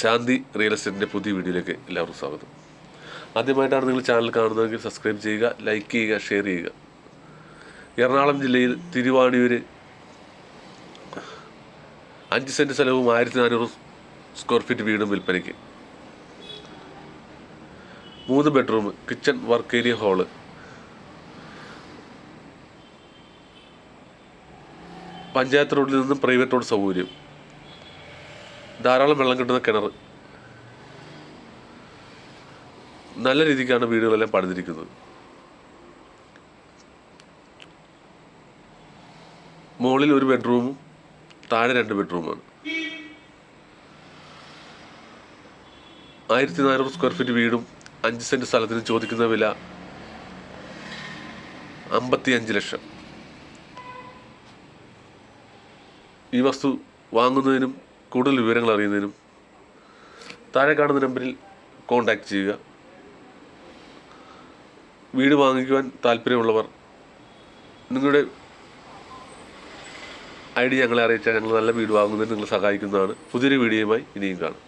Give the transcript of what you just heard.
ശാന്തി real എസ്റ്റേറ്റിന്റെ പുതിയ വീഡിയോയിലേക്ക് എല്ലാവർക്കും സ്വാഗതം. ആദ്യമായിട്ടാണ് നിങ്ങൾ ചാനൽ കാണുന്നതെങ്കിൽ സബ്സ്ക്രൈബ് ചെയ്യുക ലൈക്ക് ചെയ്യുക ഷെയർ ചെയ്യുക. എറണാകുളം ജില്ലയിൽ തിരുവാണിയൂർ അഞ്ച് സെന്റ് സ്ഥലവും ആയിരത്തി നാനൂറ് സ്ക്വയർ ഫീറ്റ് വീടും വിൽപ്പനയ്ക്ക്. മൂന്ന് bedroom kitchen work area hall panchayat റോഡിൽ നിന്നും പ്രൈവറ്റ് റോഡ് സൗകര്യം. ധാരാളം വെള്ളം കിട്ടുന്ന കിണർ. നല്ല രീതിക്കാണ് വീടുകളെല്ലാം പണിതിരിക്കുന്നത്. മുകളിൽ ഒരു ബെഡ്റൂമും താഴെ രണ്ട് ബെഡ്റൂമാണ് ആയിരത്തി നാനൂറ് സ്ക്വയർ ഫീറ്റ് വീടും അഞ്ച് സെന്റ് സ്ഥലത്തിന് ചോദിക്കുന്ന വില അമ്പത്തി അഞ്ച് ലക്ഷം. ഈ വസ്തു വാങ്ങുന്നതിനും കൂടുതൽ വിവരങ്ങൾ അറിയുന്നതിനും താഴെ കാണുന്ന നമ്പറിൽ കോൺടാക്റ്റ് ചെയ്യുക. വീട് വാങ്ങിക്കുവാൻ താല്പര്യമുള്ളവർ നിങ്ങളുടെ ഐ ഡി ഞങ്ങളെ അറിയിച്ചാൽ ഞങ്ങൾ നല്ല വീട് വാങ്ങുന്നതിന് നിങ്ങളെ സഹായിക്കുന്നതാണ്. പുതിയൊരു വീഡിയോയുമായി ഇനിയും കാണാം.